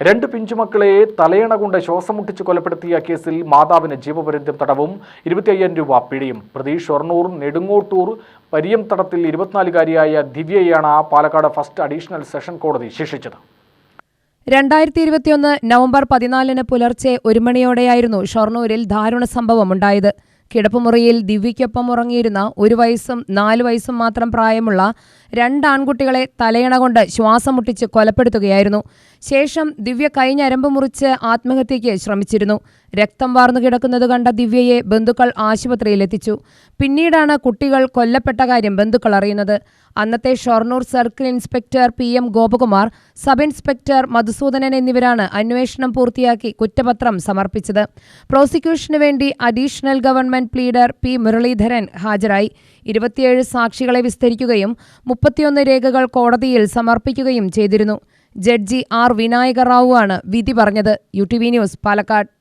രണ്ട് പിഞ്ചുമക്കളെ തലയണ കൊണ്ട് ശ്വാസം മുട്ടിച്ച് കൊലപ്പെടുത്തിയ കേസിൽ മാതാവിന് ജീവപര്യന്തം തടവും ഇരുപത്തിയ്യായിരം രൂപ പിഴയും. പ്രതി ഷൊർണൂർ നെടുങ്ങോട്ടൂർ പരിയം തടത്തിൽ ഇരുപത്തിനാലുകാരിയായ ദിവ്യയാണ് പാലക്കാട് ഫസ്റ്റ് അഡീഷണൽ സെഷൻ കോടതി ശിക്ഷിച്ചത്. രണ്ടായിരത്തി ഇരുപത്തിയൊന്ന് നവംബർ പതിനാലിന് പുലർച്ചെ ഒരു മണിയോടെയായിരുന്നു ഷൊർണൂരിൽ ദാരുണ സംഭവമുണ്ടായത് കിടപ്പുമുറിയിൽ ദിവ്യയ്ക്കൊപ്പം ഉറങ്ങിയിരുന്ന ഒരു വയസ്സും നാല് വയസ്സും മാത്രം പ്രായമുള്ള രണ്ട് ആൺകുട്ടികളെ തലയണ കൊണ്ട് ശ്വാസം മുട്ടിച്ച് കൊലപ്പെടുത്തുകയായിരുന്നു. ശേഷം ദിവ്യ കൈഞ്ഞരമ്പ് മുറിച്ച് ആത്മഹത്യയ്ക്ക് ശ്രമിച്ചിരുന്നു. രക്തം വാർന്നു കിടക്കുന്നത് കണ്ട ദിവ്യയെ ബന്ധുക്കൾ ആശുപത്രിയിലെത്തിച്ചു. പിന്നീടാണ് കുട്ടികൾ കൊല്ലപ്പെട്ട കാര്യം ബന്ധുക്കൾ അറിയുന്നത്. അന്നത്തെ Shoranur circle inspector P M Gopakumar sub inspector Madhusoodanan എന്നിവരാണ് അന്വേഷണം പൂർത്തിയാക്കി കുറ്റപത്രം സമർപ്പിച്ചത്. പ്രോസിക്യൂഷന് വേണ്ടി additional government pleader P Muraleedharan ഹാജരായി. ഇരുപത്തിയേഴ് സാക്ഷികളെ വിസ്തരിക്കുകയും മുപ്പത്തിയൊന്ന് രേഖകൾ കോടതിയിൽ സമർപ്പിക്കുകയും ചെയ്തിരുന്നു. ജഡ്ജി ആർ വിനായക റാവു ആണ് വിധി പറഞ്ഞത്. U T V news Palakkad.